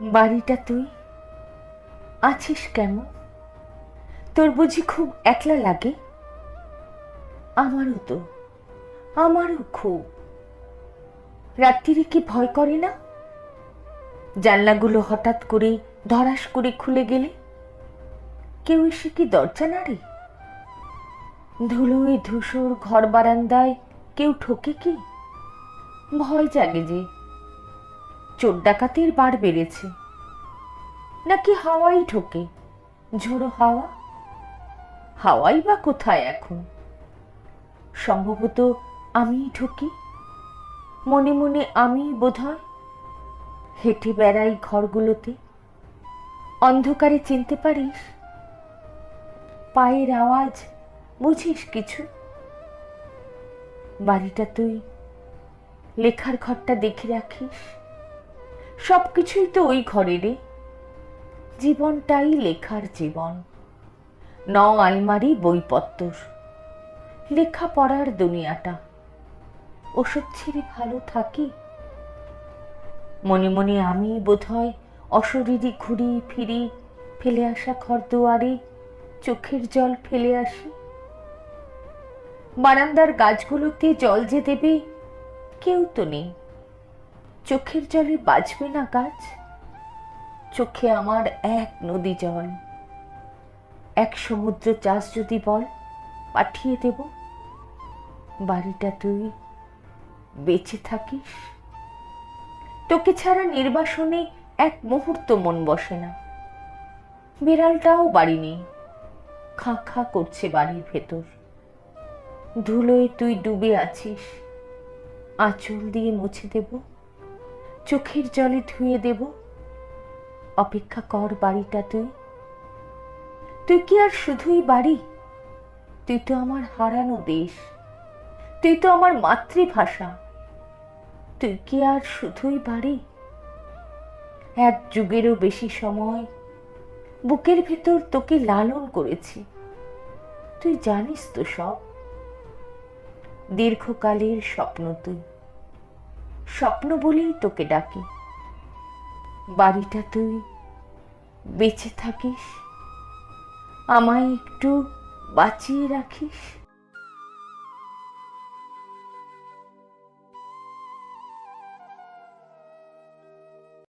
বাড়িটা তুই? আছিস কেমন তোর বুঝি খুব একলা লাগে? আমারও তো, আমারও খুব। রাত্রিরে কি ভয় করে না? জানলাগুলো হঠাৎ করে ধরাস করে খুলে গেলে? কেউ এসে কি দরজা নাড়ে? ধুলোয় ধূসর ঘর বারান্দায় কেউ ঠকে কি? ভয় জাগে যে চোর ডাকাতির বার বেড়েছে। নাকি হাওয়াই ঠোকে ঝোড়ো হাওয়া? হাওয়াই বা কোথায় এখন? সম্ভবত আমিই ঠকি মনে মনে আমি বোধহয় হেঁটে বেড়াই ঘরগুলোতে। অন্ধকারে চিনতে পারিস? পায়ের আওয়াজ, বুঝিস কিছু? বাড়িটা তুই লেখার ঘরটা দেখে রাখিস। সব কিছুই তো ওই ঘরে রে জীবনটাই লেখার জীবন। ন আলমারি, বইপত্তর। লেখা পড়ার দুনিয়াটা। ওসব ছেড়ে ভালো থাকি? মনে মনে আমি বোধহয় অশরীরী ঘুরি ফিরি, ফেলে আসা ঘর দুয়ারে চোখের জল ফেলে আসি। বারান্দার গাছগুলোতে জল যে দেবে, কেউ তো নেই। চোখের জলে বাজবে না গাছ? চোখে আমার এক নদী জল। এক সমুদ্র চাষ যদি বল, পাঠিয়ে দেব। বাড়িটা তুই বেঁচে থাকিস। তোকে ছাড়া নির্বাসনে এক মুহূর্ত মন বসে না। বিড়ালটাও বাড়ি নেই। খাঁ খাঁ করছে বাড়ির ভেতর। ধুলোয় তুই ডুবে আছিস। আঁচল দিয়ে মুছে দেব। চোখের জলে ধুয়ে দেব। অপেক্ষা কর বাড়িটা তুই। তুই কি আর শুধুই বাড়ি? তুই তো আমার হারানো দেশ। তুই তো আমার মাতৃভাষা। তুই কি আর শুধুই বাড়ি? এক যুগেরও বেশি সময় বুকের ভেতর তোকে লালন করেছি। তুই জানিস তো সব। দীর্ঘকালের স্বপ্ন তুই। স্বপ্ন বলেই তোকে ডাকি। বাড়িটা তুই বেঁচে থাকিস আমায় একটু বাঁচিয়ে রাখিস।